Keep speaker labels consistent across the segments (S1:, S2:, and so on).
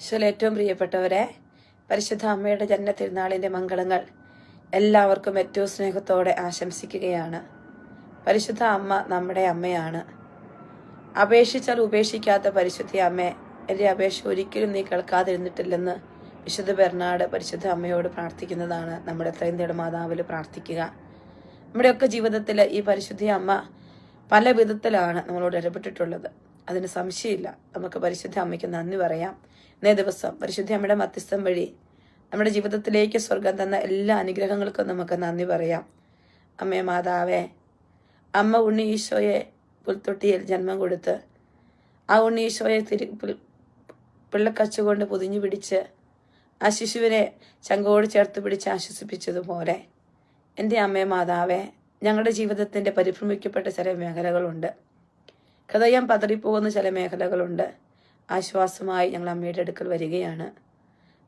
S1: ഈശോയിൽ ഏറ്റവും പ്രിയപ്പെട്ടവരെ പരിശുദ്ധ അമ്മയുടെ ജന്മ തിരുനാളിന്റെ മംഗളങ്ങൾ എല്ലാവർക്കും ഏറ്റവും സ്നേഹത്തോടെ ആശംസിക്കുകയാണ്. പരിശുദ്ധ അമ്മ നമ്മുടെ അമ്മയാണ്. അപേക്ഷിച്ചാൽ ഉപേക്ഷിക്കാത്ത പരിശുദ്ധ അമ്മ എന്റെ അപേക്ഷ ഒരിക്കലും നീ കേൾക്കാതിരുന്നിട്ടില്ലെന്ന് വിശുദ്ധ ബെർണാട് പരിശുദ്ധ അമ്മയോട് പ്രാർത്ഥിക്കുന്നതാണ് നമ്മുടെ ത്രൈന്തയുടെ മാതാവിൽ പ്രാർത്ഥിക്കുക. നമ്മുടെയൊക്കെ ജീവിതത്തിൽ ഈ പരിശുദ്ധ അമ്മ പല വിധത്തിലാണ് നമ്മളോട് ഇടപെട്ടിട്ടുള്ളത്. അതിന് സംശയമില്ല. നമുക്ക് പരിശുദ്ധ അമ്മയ്ക്ക് നന്ദി പറയാം. ഇന്നേ ദിവസം പരിശുദ്ധ അമ്മയുടെ മധ്യസ്ഥം വഴി നമ്മുടെ ജീവിതത്തിലേക്ക് സ്വർഗം തന്ന എല്ലാ അനുഗ്രഹങ്ങൾക്കും നമുക്ക് നന്ദി പറയാം. അമ്മേ മാതാവേ അമ്മ ഉണ്ണി ഈശോയെ പുൽത്തൊട്ടിയിൽ ജന്മം കൊടുത്ത് ആ ഉണ്ണി ഈശോയെ തിരി പിള്ളക്കച്ചുകൊണ്ട് പൊതിഞ്ഞു പിടിച്ച് ആ ശിശുവിനെ ചങ്കോട് ചേർത്ത് പിടിച്ച് ആശ്വസിപ്പിച്ചതുപോലെ എന്റെ അമ്മേ മാതാവേ ഞങ്ങളുടെ ജീവിതത്തിന്റെ പരിഭ്രമിക്കപ്പെട്ട ചില മേഖലകളുണ്ട്. ഹൃദയം പതറിപ്പോകുന്ന ചില മേഖലകളുണ്ട്. ആശ്വാസമായി ഞങ്ങൾ അമ്മയുടെ അടുക്കൽ വരികയാണ്.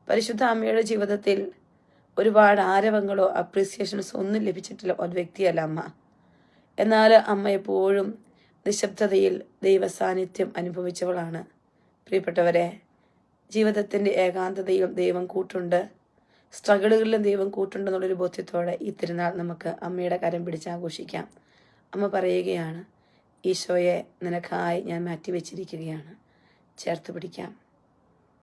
S1: പരിശുദ്ധ അമ്മയുടെ ജീവിതത്തിൽ ഒരുപാട് ആരവങ്ങളോ അപ്രീസിയേഷൻസോ ഒന്നും ലഭിച്ചിട്ടില്ല ഒരു വ്യക്തിയല്ല അമ്മ. എന്നാൽ അമ്മ എപ്പോഴും നിശബ്ദതയിൽ ദൈവസാന്നിധ്യം അനുഭവിച്ചവളാണ്. പ്രിയപ്പെട്ടവരെ ജീവിതത്തിന്റെ ഏകാന്തതയിലും ദൈവം കൂട്ടുണ്ട്. സ്ട്രഗിളുകളിലും ദൈവം കൂട്ടുണ്ടെന്നുള്ളൊരു ബോധ്യത്തോടെ ഈ തിരുനാൾ നമുക്ക് അമ്മയുടെ കരം പിടിച്ച് ആഘോഷിക്കാം. അമ്മ പറയുകയാണ് ഈശോയെ നിനക്കായി ഞാൻ മാറ്റിവെച്ചിരിക്കുകയാണ്. ചേർത്ത് പിടിക്കാം.